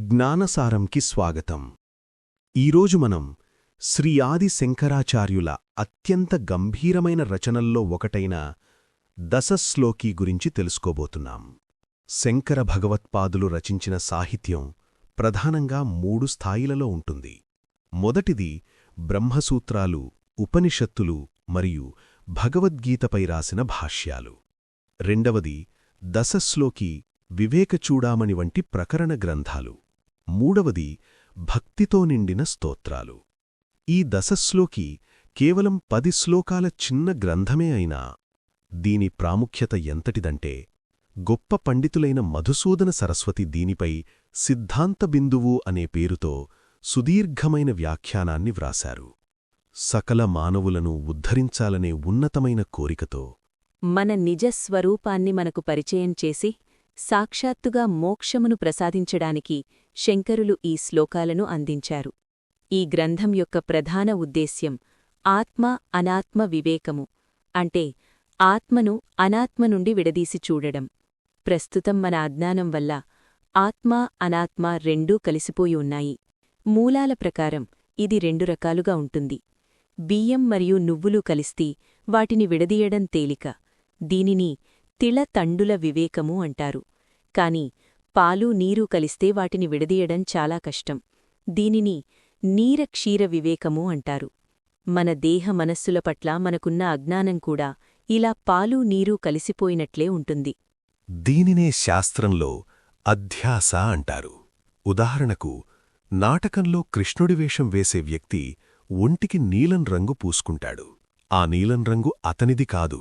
జ్ఞానసారంకి స్వాగతం. ఈరోజు మనం శ్రీ ఆది శంకరాచార్యుల అత్యంత గంభీరమైన రచనల్లో ఒకటైన దశశ్లోకి గురించి తెలుసుకోబోతున్నాం. శంకర భగవత్పాదులు రచించిన సాహిత్యం ప్రధానంగా మూడు స్థాయిలలో ఉంటుంది. మొదటిది బ్రహ్మసూత్రాలు ఉపనిషత్తులు మరియు భగవద్గీతపై రాసిన భాష్యాలు. రెండవది దశశ్లోకి వివేకచూడామణి వంటి ప్రకరణ గ్రంథాలు. మూడవది భక్తితో నిండిన స్తోత్రాలు. ఈ దశశ్లోకి కేవలం పది శ్లోకాల చిన్న గ్రంథమే అయినా దీని ప్రాముఖ్యత ఎంతటిదంటే గొప్ప పండితులైన మధుసూదన సరస్వతి దీనిపై సిద్ధాంత బిందువు అనే పేరుతో సుదీర్ఘమైన వ్యాఖ్యానాన్ని వ్రాశారు. సకల మానవులను ఉద్ధరించాలనే ఉన్నతమైన కోరికతో మన నిజ స్వరూపాన్ని మనకు పరిచయం చేసి సాక్షాత్తుగా మోక్షమును ప్రసాదించడానికి శంకరులు ఈ శ్లోకాలను అందించారు. ఈ గ్రంథం యొక్క ప్రధాన ఉద్దేశ్యం ఆత్మ అనాత్మ వివేకము అంటే ఆత్మను అనాత్మ నుండి విడదీసి చూడడం. ప్రస్తుతం మన అజ్ఞానం వల్ల ఆత్మ అనాత్మ రెండూ కలిసిపోయి ఉన్నాయి. మూలాల ప్రకారం ఇది రెండు రకాలుగా ఉంటుంది. బియ్యం మరియు నువ్వులు కలిస్తీ వాటిని విడదీయడం తేలిక దీనిని తిళ తండుల వివేకము అంటారు. కాని పాలు నీరు కలిస్తే వాటిని విడదీయడం చాలా కష్టం. దీనిని నీర క్షీర వివేకము అంటారు. మన దేహ మనస్సుల పట్ల మనకున్న అజ్ఞానం కూడా ఇలా పాలు నీరు కలిసిపోయినట్లే ఉంటుంది. దీనినే శాస్త్రంలో అధ్యాస అంటారు. ఉదాహరణకు నాటకంలో కృష్ణుడి వేషం వేసే వ్యక్తి ఒంటికి నీలం రంగు పూసుకుంటాడు. ఆ నీలం రంగు అతనిది కాదు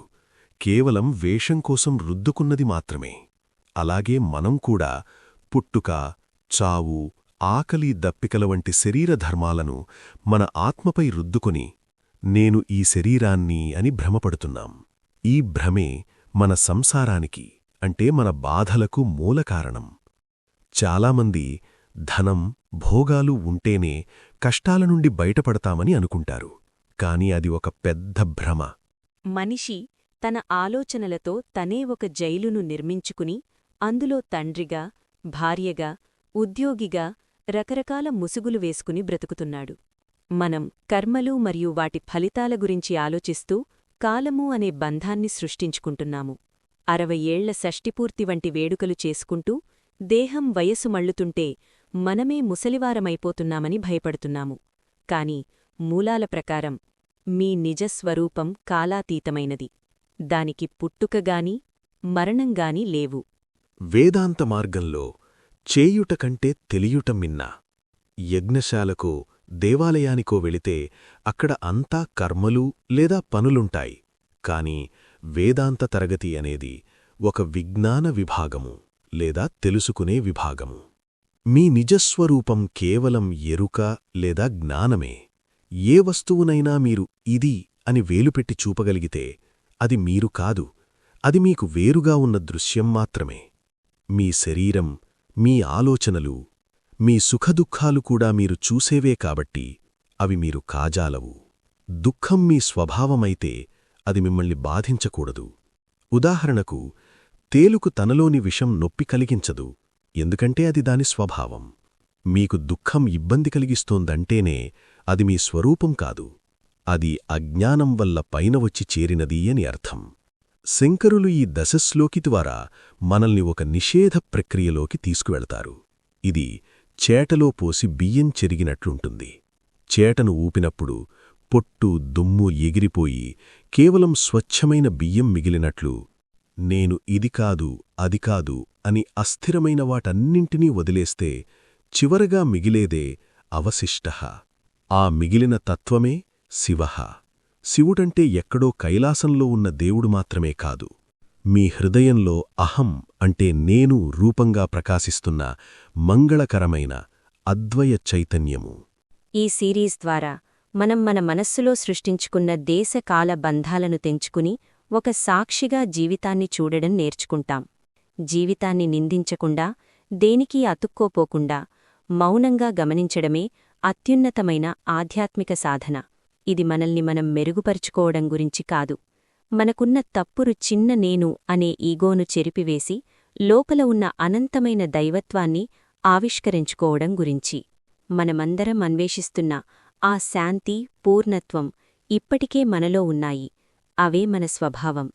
కేవలం వేషం కోసం రుద్దుకున్నది మాత్రమే. అలాగే మనం కూడా పుట్టుక చావు ఆకలి దప్పికల వంటి శరీరధర్మాలను మన ఆత్మపై రుద్దుకొని నేను ఈ శరీరాన్ని అని భ్రమపడుతున్నాం. ఈ భ్రమే మన సంసారానికి అంటే మన బాధలకు మూలకారణం చాలామంది ధనం భోగాలు ఉంటేనే కష్టాల నుండి బయటపడతామని అనుకుంటారు. కాని అది ఒక పెద్ద భ్రమ. మనిషి తన ఆలోచనలతో తనే ఒక జైలును నిర్మించుకుని అందులో తండ్రిగా భార్యగా ఉద్యోగిగా రకరకాల ముసుగులు వేసుకుని బ్రతుకుతున్నాడు. మనం కర్మలు మరియు వాటి ఫలితాల గురించి ఆలోచిస్తూ కాలము అనే బంధాన్ని సృష్టించుకుంటున్నాము. అరవై ఏళ్ళ షష్టిపూర్తి వంటి వేడుకలు చేసుకుంటూ దేహం వయసు మళ్ళుతుంటే మనమే ముసలివారమైపోతున్నామని భయపడుతున్నాము. కాని మూలాల ప్రకారం మీ నిజస్వరూపం కాలాతీతమైనది. దానికి పుట్టుకగాని మరణంగాని లేవు. వేదాంత మార్గంలో చేయుట కంటే తెలియుట మిన్న. యజ్ఞశాలకో దేవాలయానికో వెళితే అక్కడ అంతా కర్మలు లేదా పనులుంటాయి. కాని వేదాంత తరగతి అనేది ఒక విజ్ఞాన విభాగము లేదా తెలుసుకునే విభాగము. మీ నిజస్వరూపం కేవలం ఎరుక లేదా జ్ఞానమే. ఏ వస్తువునైనా మీరు ఇది అని వేలుపెట్టి చూపగలిగితే అది మీరు కాదు అది మీకు వేరుగా ఉన్న దృశ్యం మాత్రమే. మీ శరీరం మీ ఆలోచనలు మీ సుఖదుఖాలు కూడా మీరు చూసేవే కాబట్టి అవి మీరు కాజాలవు. దుఃఖం మీ స్వభావమైతే అది మిమ్మల్ని బాధించకూడదు. ఉదాహరణకు తేలుకు తనలోని విషం నొప్పి కలిగించదు ఎందుకంటే అది దాని స్వభావం. మీకు దుఃఖం ఇబ్బంది కలిగిస్తోందంటేనే అది మీ స్వరూపం కాదు. అది అజ్ఞానం వల్ల పైన వచ్చి చేరినది అని అర్థం. శంకరులు ఈ దశశ్లోకి ద్వారా మనల్ని ఒక నిషేధ ప్రక్రియలోకి తీసుకువెళతారు. ఇది చేటలో పోసి బియ్యం చెరిగినట్లుంటుంది. చేటను ఊపినప్పుడు పొట్టు దుమ్ము ఎగిరిపోయి కేవలం స్వచ్ఛమైన బియ్యం మిగిలినట్లు నేను ఇది కాదు అది కాదు అని అస్థిరమైన వాటన్నింటినీ వదిలేస్తే చివరగా మిగిలేదే అవశిష్ట. ఆ మిగిలిన తత్వమే శివః. శివుడంటే ఎక్కడో కైలాసంలో ఉన్న దేవుడు మాత్రమే కాదు. మీ హృదయంలో అహం అంటే నేను రూపంగా ప్రకాశిస్తున్న మంగళకరమైన అద్వయ చైతన్యము. ఈ సిరీస్ ద్వారా మనం మన మనస్సులో సృష్టించుకున్న దేశకాల బంధాలను తెంచుకుని ఒక సాక్షిగా జీవితాన్ని చూడడం నేర్చుకుంటాం. జీవితాన్ని నిందించకుండా దేనికి అతుక్కోపోకుండా మౌనంగా గమనించడమే అత్యున్నతమైన ఆధ్యాత్మిక సాధన. ఇది మనల్ని మనం మెరుగుపరుచుకోవడం గురించి కాదు. మనకున్న తప్పురు చిన్న నేను అనే ఈగోను చెరిపివేసి లోపల ఉన్న అనంతమైన దైవత్వాన్ని ఆవిష్కరించుకోవడం గురించి. మనమందరం అన్వేషిస్తున్న ఆ శాంతి పూర్ణత్వం ఇప్పటికే మనలో ఉన్నాయి. అవే మన స్వభావం.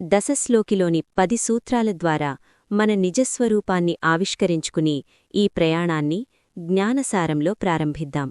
దశశ్లోకిలోని పది సూత్రాల ద్వారా మన నిజస్వరూపాన్ని ఆవిష్కరించుకుని ఈ ప్రయాణాన్ని జ్ఞానసారంలో ప్రారంభిద్దాం.